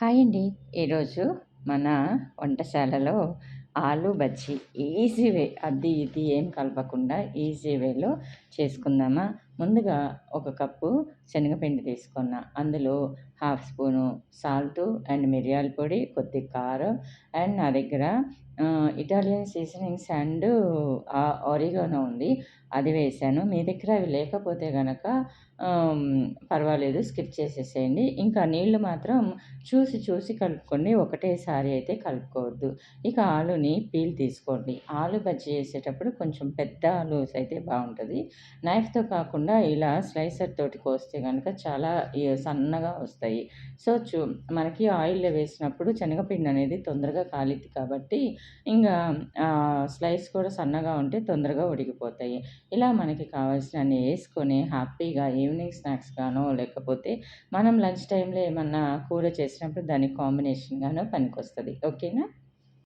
Hi అండి. ఈరోజు మన వంటశాలలో ఆలు బజ్జీ ఈజీ వే అది ఇది ఏం కలపకుండా ఈజీ వేలో చేసుకుందామా? ముందుగా ఒక కప్పు శనగపిండి తీసుకున్న. అందులో హాఫ్ స్పూను సాల్ట్ అండ్ మిరియాల పొడి కొద్ది కారం అండ్ నా దగ్గర ఇటాలియన్ సీజనింగ్స్ అండ్ ఆరిగానో ఉంది. అది వేసాను. మీ దగ్గర అవి లేకపోతే కనుక పర్వాలేదు స్కిప్ చేసేసేయండి. ఇంకా నీళ్ళు మాత్రం చూసి చూసి కలుపుకోండి. ఒకటేసారి అయితే కలుపుకోవద్దు. ఇక ఆలుని పీల్ తీసుకోండి. ఆలు బజ్జీ చేసేటప్పుడు కొంచెం పెద్ద ఆలు అయితే బాగుంటుంది. నైఫ్తో కాకుండా ఇలా స్లైస్ స్లైసర్ తోటి కోస్తే కనుక చాలా సన్నగా వస్తాయి. సో చూ మనకి ఆయిల్లో వేసినప్పుడు శనగపిండి అనేది తొందరగా కాలిద్ది కాబట్టి ఇంకా స్లైస్ కూడా సన్నగా ఉంటే తొందరగా ఉడికిపోతాయి. ఇలా మనకి కావాల్సినవి వేసుకొని హ్యాపీగా ఈవినింగ్ స్నాక్స్ గానో లేకపోతే మనం లంచ్ టైంలో ఏమన్నా కూర చేసినప్పుడు దానికి కాంబినేషన్గానో పనికొస్తుంది. ఓకేనా?